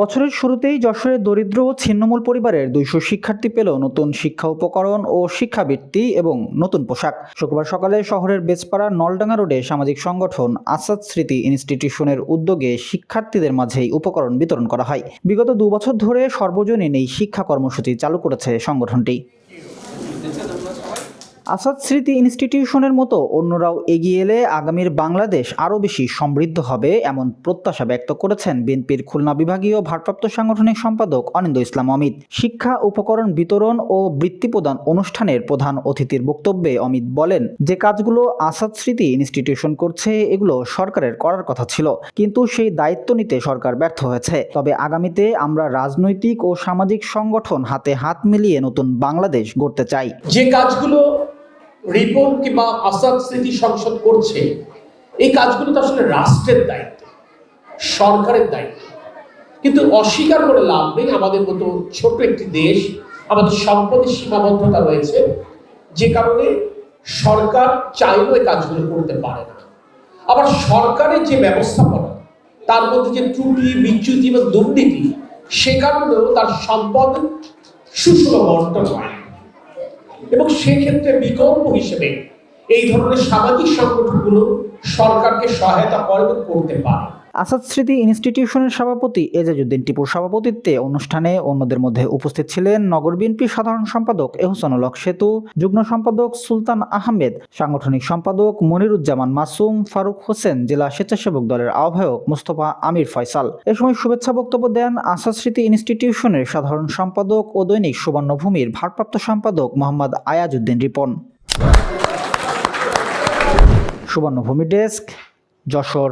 বছরের শুরুতেই যশোরের দরিদ্র ও ছিন্নমূল পরিবারের দুইশো শিক্ষার্থী পেল নতুন শিক্ষা উপকরণ ও শিক্ষাবৃত্তি এবং নতুন পোশাক। শুক্রবার সকালে শহরের বেজপাড়া নলডাঙ্গা রোডে সামাজিক সংগঠন আসাদ স্মৃতি ইনস্টিটিউশনের উদ্যোগে শিক্ষার্থীদের মাঝেই উপকরণ বিতরণ করা হয়। বিগত দু বছর ধরে সর্বজনীন এই শিক্ষা কর্মসূচি চালু করেছে সংগঠনটি। আসাদ স্মৃতি ইনস্টিটিউশনের মতো অন্যরাও এগিয়ে এলে আগামীর বাংলাদেশ আরও বেশি সমৃদ্ধ হবে এমন প্রত্যাশা ব্যক্ত করেছেন বিএনপির খুলনা বিভাগীয় ভারপ্রাপ্ত সাংগঠনিক সম্পাদক অনিন্দ ইসলাম অমিত। শিক্ষা, উপকরণ বিতরণ ও বৃত্তি প্রদান অনুষ্ঠানের প্রধান অতিথির বক্তব্যে অমিত বলেন, যে কাজগুলো আসাদ স্মৃতি ইনস্টিটিউশন করছে, এগুলো সরকারের করার কথা ছিল, কিন্তু সেই দায়িত্ব নিতে সরকার ব্যর্থ হয়েছে। তবে আগামীতে আমরা রাজনৈতিক ও সামাজিক সংগঠন হাতে হাত মিলিয়ে নতুন বাংলাদেশ গড়তে চাই। যে কাজগুলো রিপন কিংবা আসাদ স্মৃতি সংসদ করছে, এই কাজগুলো তো আসলে রাষ্ট্রের দায়িত্ব, সরকারের দায়িত্ব কিন্তু অস্বীকার করে লাভ নেই আমাদের মতো ছোট একটি দেশ, আমাদের সম্পদের সীমাবদ্ধতা রয়েছে, যে কারণে সরকার চাইলেও এই কাজগুলো করতে পারে না আবার সরকারের যে ব্যবস্থাপনা, তার মধ্যে যে ত্রুটি, বিচ্যুতি এবং দুর্নীতি, সে কারণেও তার সম্পদ সুষম বন্টন হয়। এবং সেক্ষেত্রে বিকল্প হিসেবে এই ধরনের সামাজিক সংগঠনগুলো সরকারকে সহায়তা করে করতে পারে। আসাদ স্মৃতি ইনস্টিটিউশনের সভাপতি এজাজউদ্দিন টিপুর সভাপতিত্বে অনুষ্ঠানে অন্যদের মধ্যে উপস্থিত ছিলেন নগর বিএনপির সাধারণ সম্পাদক এহসানুল হক সেতু, যুগ্ম সম্পাদক সুলতান আহমেদ, সাংগঠনিক সম্পাদক মনিরুজ্জামান মাসুম, ফারুক হোসেন, জেলা স্বেচ্ছাসেবক দলের আহ্বায়ক মোস্তফা আমির ফয়সাল। এ সময় শুভেচ্ছা বক্তব্য দেন আসাদ স্মৃতি ইনস্টিটিউশনের সাধারণ সম্পাদক ও দৈনিক সুবর্ণভূমির ভারপ্রাপ্ত সম্পাদক মোহাম্মদ আয়াজউদ্দিন রিপন। সুবর্ণভূমি ডেস্ক যশোর